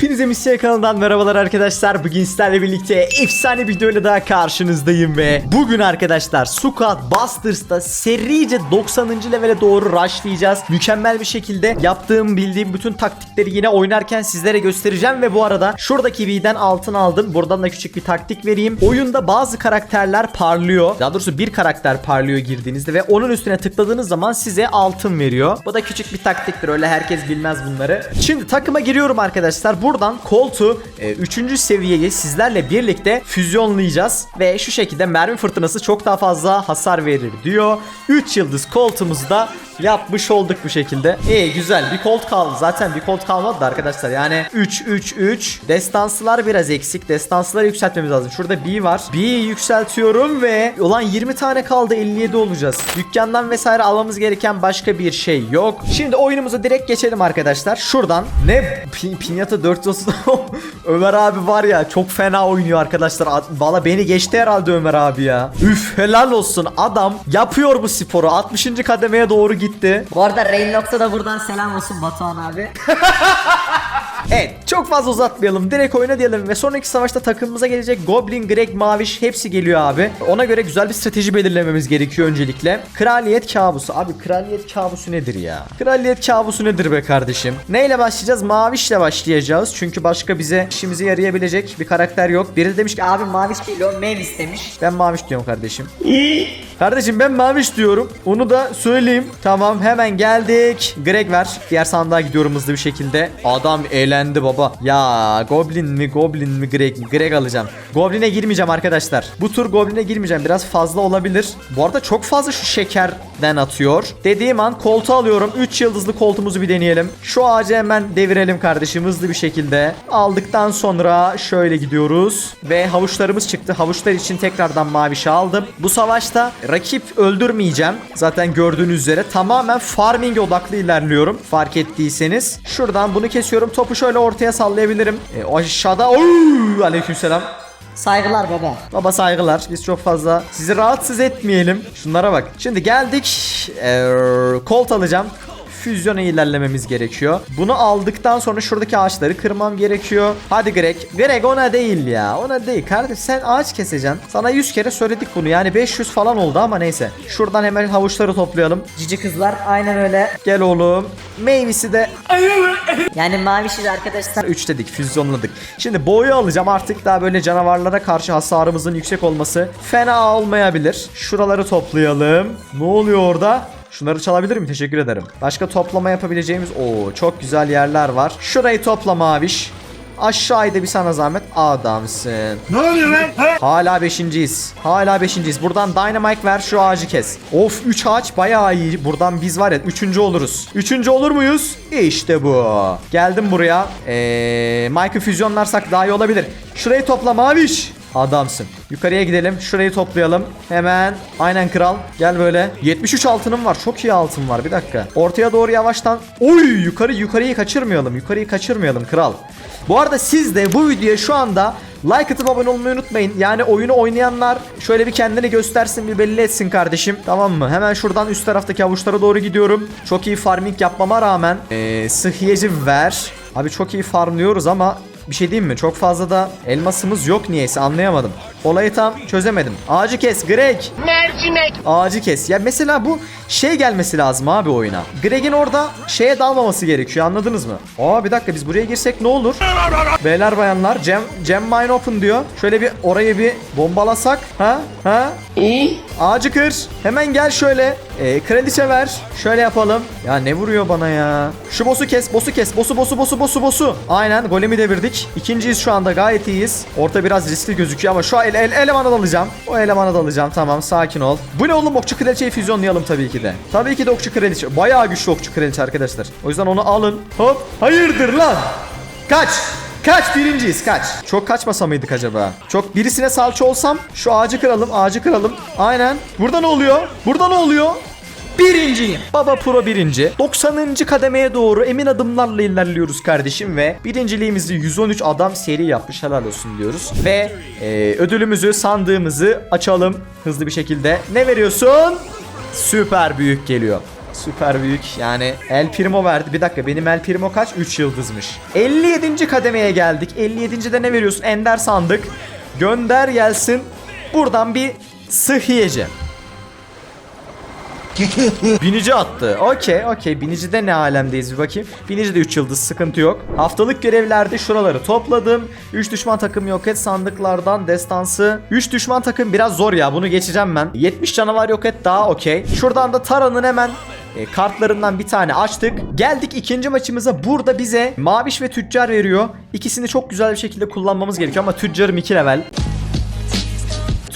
Hepinize Misya kanalından merhabalar arkadaşlar. Bugün sizlerle birlikte efsane bir videoyla daha karşınızdayım ve bugün arkadaşlar Squad Busters'ta serice 90. levele doğru rushlayacağız. Mükemmel bir şekilde yaptığım bildiğim bütün taktikleri yine oynarken sizlere göstereceğim ve bu arada şuradaki V'den altın aldım. Buradan da küçük bir taktik vereyim. Oyunda bazı karakterler parlıyor. Daha doğrusu bir karakter parlıyor girdiğinizde ve onun üstüne tıkladığınız zaman size altın veriyor. Bu da küçük bir taktiktir. Öyle herkes bilmez bunları. Şimdi takıma giriyorum arkadaşlar. Buradan koltuğu 3. seviyeye sizlerle birlikte füzyonlayacağız. Ve şu şekilde mermi fırtınası çok daha fazla hasar verir diyor. 3 yıldız koltuğumuzu da yapmış olduk bu şekilde. İyi güzel bir kolt kaldı. Zaten bir kolt kalmadı da arkadaşlar. Yani 3 3 3. Destansılar biraz eksik. Destansıları yükseltmemiz lazım. Şurada B var. B'yi yükseltiyorum ve olan 20 tane kaldı 57 olacağız. Dükkandan vesaire almamız gereken başka bir şey yok. Şimdi oyunumuza direkt geçelim arkadaşlar. Şuradan ne Pin- Pinyata 430 Ömer abi var ya çok fena oynuyor arkadaşlar. Valla beni geçti herhalde Ömer abi ya. Üf helal olsun. Adam yapıyor bu sporu. 60. kademeye doğru gitti. Bu arada Rainlock'ta da buradan selam olsun Batuhan abi. Evet çok fazla uzatmayalım direkt oyna diyelim ve sonraki savaşta takımımıza gelecek Goblin, Greg, Maviş hepsi geliyor abi. Ona göre güzel bir strateji belirlememiz gerekiyor öncelikle. Kraliyet kabusu abi kraliyet kabusu nedir ya? Kraliyet kabusu nedir be kardeşim? Neyle başlayacağız? Mavişle başlayacağız çünkü başka bize işimize yarayabilecek bir karakter yok. Biri de demiş ki abi maviş değil o Mavis demiş. ben Maviş diyorum kardeşim. kardeşim ben Maviş diyorum. Onu da söyleyeyim. Tamam hemen geldik. Greg ver. Diğer sandığa gidiyorum hızlı bir şekilde. Adam eğlendi baba. Ya Goblin mi Goblin mi Greg mi? Greg alacağım. Goblin'e girmeyeceğim arkadaşlar. Bu tur Goblin'e girmeyeceğim. Biraz fazla olabilir. Bu arada çok fazla şu şekerden atıyor. Dediğim an koltuğu alıyorum. 3 yıldızlı koltuğumuzu bir deneyelim. Şu ağacı hemen devirelim kardeşim hızlı bir şekilde. Aldıktan sonra şöyle gidiyoruz. Ve havuçlarımız çıktı. Havuçlar için tekrardan mavişi aldım. Bu savaşta rakip öldürmeyeceğim. Zaten gördüğünüz üzere tamamen farming odaklı ilerliyorum. Fark ettiyseniz. Şuradan bunu kesiyorum. Topu şöyle ortaya sallayabilirim. E, o aşağıda. Oy! Aleykümselam. Saygılar baba. Baba saygılar. Biz çok fazla sizi rahatsız etmeyelim. Şunlara bak. Şimdi geldik. Ee, kolt alacağım. Füzyona ilerlememiz gerekiyor. Bunu aldıktan sonra şuradaki ağaçları kırmam gerekiyor. Hadi Greg. Greg ona değil ya. Ona değil. Kardeş sen ağaç keseceksin. Sana 100 kere söyledik bunu. Yani 500 falan oldu ama neyse. Şuradan hemen havuçları toplayalım. Cici kızlar aynen öyle. Gel oğlum. Meyvesi de Yani mavişiz arkadaşlar. 3 dedik füzyonladık. Şimdi boyu alacağım artık daha böyle canavarlara karşı hasarımızın yüksek olması fena olmayabilir. Şuraları toplayalım. Ne oluyor orada? Şunları çalabilir miyim? Teşekkür ederim. Başka toplama yapabileceğimiz o çok güzel yerler var. Şurayı topla maviş. Aşağıda bir sana zahmet adamsın. Ne oluyor lan? Ha? Hala beşinciyiz. Hala beşinciyiz. Buradan dynamite ver şu ağacı kes. Of 3 ağaç bayağı iyi. Buradan biz var ya 3. oluruz. 3. olur muyuz? İşte bu. Geldim buraya. Eee Mike'ı füzyonlarsak daha iyi olabilir. Şurayı topla Maviş. Adamsın. Yukarıya gidelim. Şurayı toplayalım. Hemen. Aynen kral. Gel böyle. 73 altınım var. Çok iyi altın var. Bir dakika. Ortaya doğru yavaştan. Oy yukarı yukarıyı kaçırmayalım. Yukarıyı kaçırmayalım kral. Bu arada siz de bu videoya şu anda like atıp abone olmayı unutmayın. Yani oyunu oynayanlar şöyle bir kendini göstersin bir belli etsin kardeşim. Tamam mı? Hemen şuradan üst taraftaki avuçlara doğru gidiyorum. Çok iyi farming yapmama rağmen ee, sıhhiyeci ver. Abi çok iyi farmlıyoruz ama bir şey diyeyim mi? Çok fazla da elmasımız yok niyeyse anlayamadım. Olayı tam çözemedim. Ağacı kes Greg. Mercimek. Ağacı kes. Ya mesela bu şey gelmesi lazım abi oyuna. Greg'in orada şeye dalmaması gerekiyor anladınız mı? Aa bir dakika biz buraya girsek ne olur? Beyler bayanlar Cem, Cem Mine Open diyor. Şöyle bir orayı bir bombalasak. Ha? Ha? Ağacı kır. Hemen gel şöyle. Ee, kraliçe ver. Şöyle yapalım. Ya ne vuruyor bana ya? Şu boss'u kes. Boss'u kes. Boss'u boss'u boss'u boss'u boss'u. Aynen golemi devirdik. İkinciyiz şu anda gayet iyiyiz. Orta biraz riskli gözüküyor ama şu an ele, ele, elemana dalacağım. O elemana dalacağım. Tamam sakin ol. Bu ne oğlum okçu kraliçeyi füzyonlayalım tabii ki de. Tabii ki de okçu kraliçe. Bayağı güçlü okçu kraliçe arkadaşlar. O yüzden onu alın. Hop. Hayırdır lan? Kaç. Kaç birinciyiz kaç. Çok kaçmasa mıydık acaba? Çok birisine salça olsam şu ağacı kıralım ağacı kıralım. Aynen. Burada ne oluyor? Burada ne oluyor? Birinciyim. Baba Pro birinci. 90. kademeye doğru emin adımlarla ilerliyoruz kardeşim ve birinciliğimizi 113 adam seri yapmış helal olsun diyoruz. Ve e, ödülümüzü sandığımızı açalım hızlı bir şekilde. Ne veriyorsun? Süper büyük geliyor. Süper büyük yani El Primo verdi. Bir dakika benim El Primo kaç? 3 yıldızmış. 57. kademeye geldik. 57. ne veriyorsun? Ender sandık. Gönder gelsin. Buradan bir sıhhiyece. Binici attı. Okey okey. Binicide ne alemdeyiz bir bakayım. Binici de 3 yıldız sıkıntı yok. Haftalık görevlerde şuraları topladım. 3 düşman takım yok et sandıklardan destansı. 3 düşman takım biraz zor ya bunu geçeceğim ben. 70 canavar yok et daha okey. Şuradan da Tara'nın hemen e, kartlarından bir tane açtık. Geldik ikinci maçımıza. Burada bize Maviş ve Tüccar veriyor. İkisini çok güzel bir şekilde kullanmamız gerekiyor ama Tüccar'ım 2 level.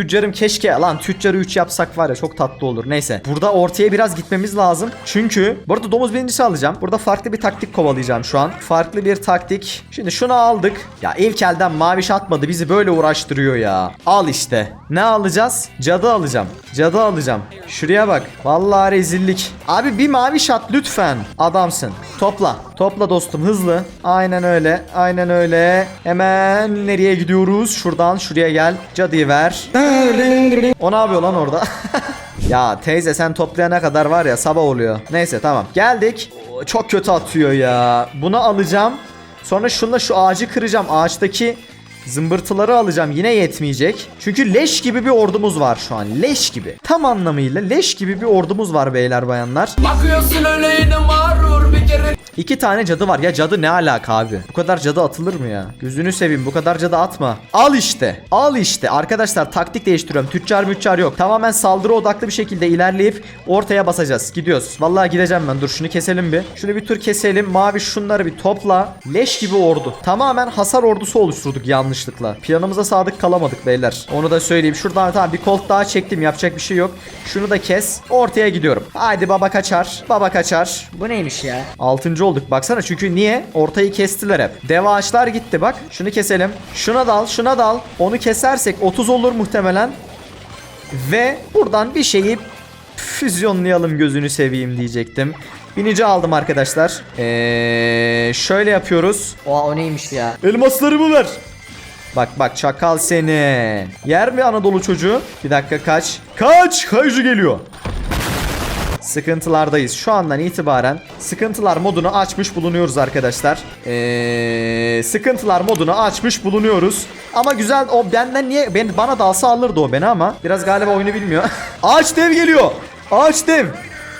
Tüccarım keşke lan tüccarı 3 yapsak var ya çok tatlı olur. Neyse. Burada ortaya biraz gitmemiz lazım. Çünkü burada domuz birincisi alacağım. Burada farklı bir taktik kovalayacağım şu an. Farklı bir taktik. Şimdi şunu aldık. Ya ilk elden maviş atmadı. Bizi böyle uğraştırıyor ya. Al işte. Ne alacağız? Cadı alacağım. Cadı alacağım. Şuraya bak. Vallahi rezillik. Abi bir maviş at lütfen. Adamsın. Topla. Topla dostum hızlı. Aynen öyle. Aynen öyle. Hemen nereye gidiyoruz? Şuradan şuraya gel. Cadıyı ver. O ne yapıyor lan orada? ya teyze sen toplayana kadar var ya sabah oluyor. Neyse tamam. Geldik. Çok kötü atıyor ya. Bunu alacağım. Sonra şunla şu ağacı kıracağım. Ağaçtaki zımbırtıları alacağım. Yine yetmeyecek. Çünkü leş gibi bir ordumuz var şu an. Leş gibi. Tam anlamıyla leş gibi bir ordumuz var beyler bayanlar. Bakıyorsun öyle yine kere İki tane cadı var. Ya cadı ne alaka abi? Bu kadar cadı atılır mı ya? Gözünü seveyim bu kadar cadı atma. Al işte. Al işte. Arkadaşlar taktik değiştiriyorum. Tüccar müccar yok. Tamamen saldırı odaklı bir şekilde ilerleyip ortaya basacağız. Gidiyoruz. Vallahi gideceğim ben. Dur şunu keselim bir. Şunu bir tur keselim. Mavi şunları bir topla. Leş gibi ordu. Tamamen hasar ordusu oluşturduk yanlışlıkla. Planımıza sadık kalamadık beyler. Onu da söyleyeyim. Şuradan tamam bir kolt daha çektim. Yapacak bir şey yok. Şunu da kes. Ortaya gidiyorum. Haydi baba kaçar. Baba kaçar. Bu neymiş ya? Altıncı olduk baksana çünkü niye? Ortayı kestiler hep. Deva ağaçlar gitti bak. Şunu keselim. Şuna dal şuna dal. Onu kesersek 30 olur muhtemelen. Ve buradan bir şeyi füzyonlayalım gözünü seveyim diyecektim. Binici aldım arkadaşlar. Ee, şöyle yapıyoruz. Oha o neymiş ya? Elmaslarımı ver. Bak bak çakal seni. Yer mi Anadolu çocuğu? Bir dakika kaç. Kaç. Kayıcı geliyor. Sıkıntılardayız. Şu andan itibaren sıkıntılar modunu açmış bulunuyoruz arkadaşlar. Ee, sıkıntılar modunu açmış bulunuyoruz. Ama güzel o benden niye ben bana dalsa alırdı o beni ama biraz galiba oyunu bilmiyor. Ağaç dev geliyor. Ağaç dev.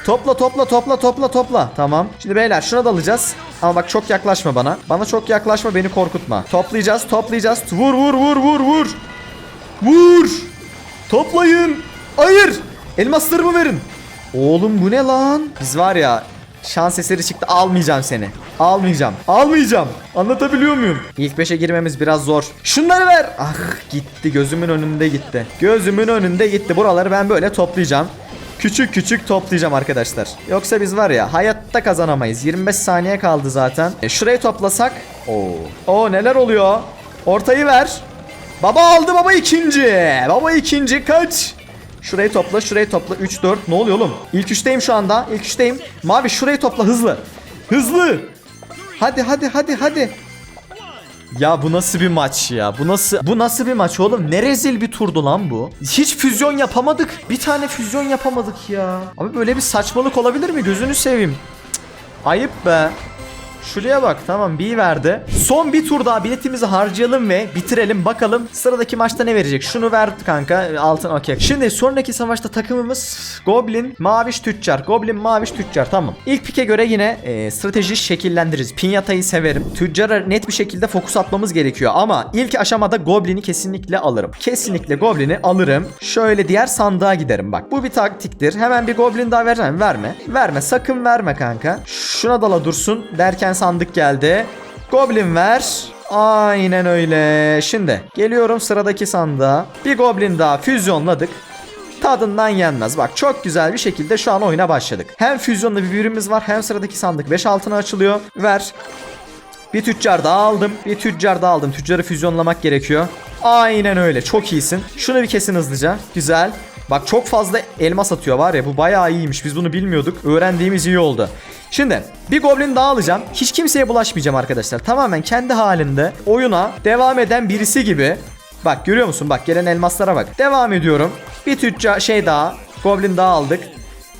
Topla topla topla topla topla. Tamam. Şimdi beyler şuna dalacağız. Ama bak çok yaklaşma bana. Bana çok yaklaşma beni korkutma. Toplayacağız toplayacağız. Vur vur vur vur vur. Vur. Toplayın. Hayır. Elmaslarımı verin. Oğlum bu ne lan? Biz var ya şans eseri çıktı almayacağım seni. Almayacağım. Almayacağım. Anlatabiliyor muyum? İlk 5'e girmemiz biraz zor. Şunları ver. Ah gitti gözümün önünde gitti. Gözümün önünde gitti. Buraları ben böyle toplayacağım. Küçük küçük toplayacağım arkadaşlar. Yoksa biz var ya hayatta kazanamayız. 25 saniye kaldı zaten. E, şurayı toplasak. Oo. Oo neler oluyor? Ortayı ver. Baba aldı baba ikinci. Baba ikinci kaç? Şurayı topla, şurayı topla. 3 4. Ne oluyor oğlum? İlk üçteyim şu anda. İlk üçteyim. Mavi şurayı topla hızlı. Hızlı. Hadi hadi hadi hadi. Ya bu nasıl bir maç ya? Bu nasıl bu nasıl bir maç oğlum? Ne rezil bir turdu lan bu? Hiç füzyon yapamadık. Bir tane füzyon yapamadık ya. Abi böyle bir saçmalık olabilir mi? Gözünü seveyim. Cık, Ayıp be. Şuraya bak tamam bir verdi. Son bir tur daha biletimizi harcayalım ve bitirelim. Bakalım sıradaki maçta ne verecek? Şunu ver kanka altın okey. Şimdi sonraki savaşta takımımız Goblin Maviş Tüccar. Goblin Maviş Tüccar tamam. İlk pike göre yine e, strateji şekillendiririz. Pinyatayı severim. Tüccara net bir şekilde fokus atmamız gerekiyor. Ama ilk aşamada Goblin'i kesinlikle alırım. Kesinlikle Goblin'i alırım. Şöyle diğer sandığa giderim bak. Bu bir taktiktir. Hemen bir Goblin daha vereceğim. Verme. Verme. Sakın verme kanka. Şuna dala dursun derken sandık geldi. Goblin ver. Aynen öyle. Şimdi geliyorum sıradaki sandığa. Bir Goblin daha füzyonladık. Tadından yenmez. Bak çok güzel bir şekilde şu an oyuna başladık. Hem füzyonlu bir büyürümüz var hem sıradaki sandık 5 altına açılıyor. Ver. Bir tüccar daha aldım. Bir tüccar daha aldım. Tüccarı füzyonlamak gerekiyor. Aynen öyle. Çok iyisin. Şunu bir kesin hızlıca. Güzel. Bak çok fazla elmas atıyor var ya bu bayağı iyiymiş. Biz bunu bilmiyorduk. Öğrendiğimiz iyi oldu. Şimdi bir goblin daha alacağım. Hiç kimseye bulaşmayacağım arkadaşlar. Tamamen kendi halinde oyuna devam eden birisi gibi. Bak görüyor musun? Bak gelen elmaslara bak. Devam ediyorum. Bir tüccar şey daha. Goblin daha aldık.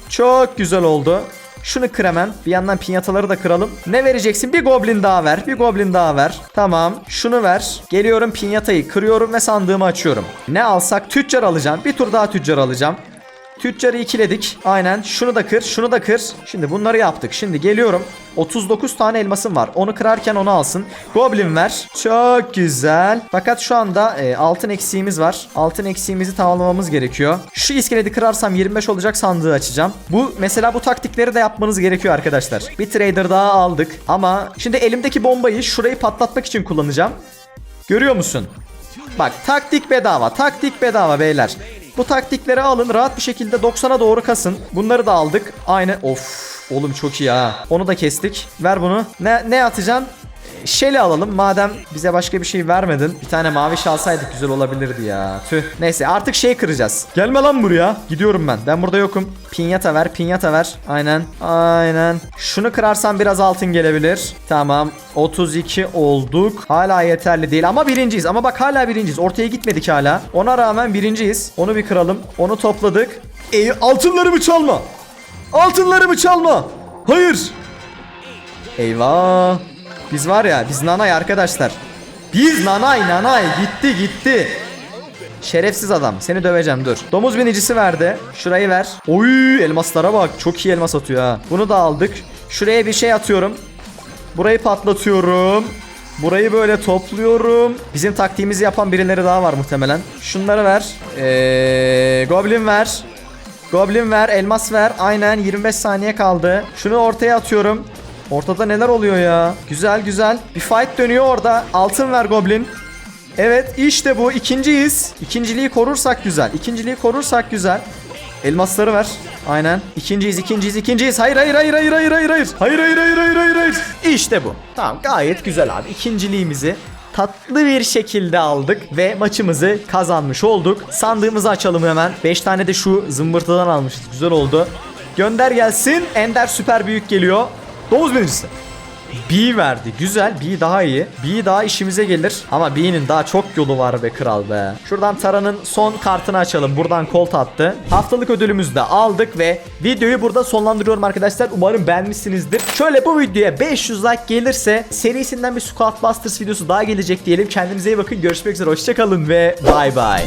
Çok güzel oldu. Şunu kır hemen. Bir yandan pinyataları da kıralım. Ne vereceksin? Bir goblin daha ver. Bir goblin daha ver. Tamam. Şunu ver. Geliyorum pinyatayı kırıyorum ve sandığımı açıyorum. Ne alsak? Tüccar alacağım. Bir tur daha tüccar alacağım. Tüccarı ikiledik. Aynen. Şunu da kır. Şunu da kır. Şimdi bunları yaptık. Şimdi geliyorum. 39 tane elmasım var. Onu kırarken onu alsın. Goblin ver. Çok güzel. Fakat şu anda e, altın eksiğimiz var. Altın eksiğimizi tamamlamamız gerekiyor. Şu iskeleti kırarsam 25 olacak sandığı açacağım. Bu mesela bu taktikleri de yapmanız gerekiyor arkadaşlar. Bir trader daha aldık. Ama şimdi elimdeki bombayı şurayı patlatmak için kullanacağım. Görüyor musun? Bak taktik bedava. Taktik bedava beyler. Bu taktikleri alın rahat bir şekilde 90'a doğru kasın. Bunları da aldık. Aynı. Of. Oğlum çok iyi ha. Onu da kestik. Ver bunu. Ne, ne atacaksın? Şeli alalım madem bize başka bir şey vermedin. Bir tane mavi alsaydık güzel olabilirdi ya. Tüh. Neyse artık şey kıracağız. Gelme lan buraya. Gidiyorum ben. Ben burada yokum. Pinyata ver, pinyata ver. Aynen. Aynen. Şunu kırarsam biraz altın gelebilir. Tamam. 32 olduk. Hala yeterli değil ama birinciyiz. Ama bak hala birinciyiz. Ortaya gitmedik hala. Ona rağmen birinciyiz. Onu bir kıralım. Onu topladık. E, altınlarımı çalma. Altınlarımı çalma. Hayır. Eyvah. Biz var ya biz nanay arkadaşlar. Biz nanay nanay gitti gitti. Şerefsiz adam. Seni döveceğim dur. Domuz binicisi verdi. Şurayı ver. Oy elmaslara bak. Çok iyi elmas atıyor ha. Bunu da aldık. Şuraya bir şey atıyorum. Burayı patlatıyorum. Burayı böyle topluyorum. Bizim taktiğimizi yapan birileri daha var muhtemelen. Şunları ver. Ee, goblin ver. Goblin ver, elmas ver. Aynen 25 saniye kaldı. Şunu ortaya atıyorum. Ortada neler oluyor ya? Güzel güzel. Bir fight dönüyor orada. Altın ver Goblin. Evet işte bu. İkinciyiz. İkinciliği korursak güzel. İkinciliği korursak güzel. Elmasları ver. Aynen. İkinciyiz, ikinciyiz, ikinciyiz. Hayır, hayır, hayır, hayır, hayır, hayır, hayır. Hayır, hayır, hayır, hayır, hayır, hayır. İşte bu. Tamam, gayet güzel abi. İkinciliğimizi tatlı bir şekilde aldık ve maçımızı kazanmış olduk. Sandığımızı açalım hemen. 5 tane de şu zımbırtıdan almışız. Güzel oldu. Gönder gelsin. Ender süper büyük geliyor. Domuz birincisi. B verdi. Güzel. B daha iyi. B daha işimize gelir. Ama B'nin daha çok yolu var be kral be. Şuradan Tara'nın son kartını açalım. Buradan kolt attı. Haftalık ödülümüzü de aldık ve videoyu burada sonlandırıyorum arkadaşlar. Umarım beğenmişsinizdir. Şöyle bu videoya 500 like gelirse serisinden bir Squad Busters videosu daha gelecek diyelim. Kendinize iyi bakın. Görüşmek üzere. Hoşçakalın ve bay bay.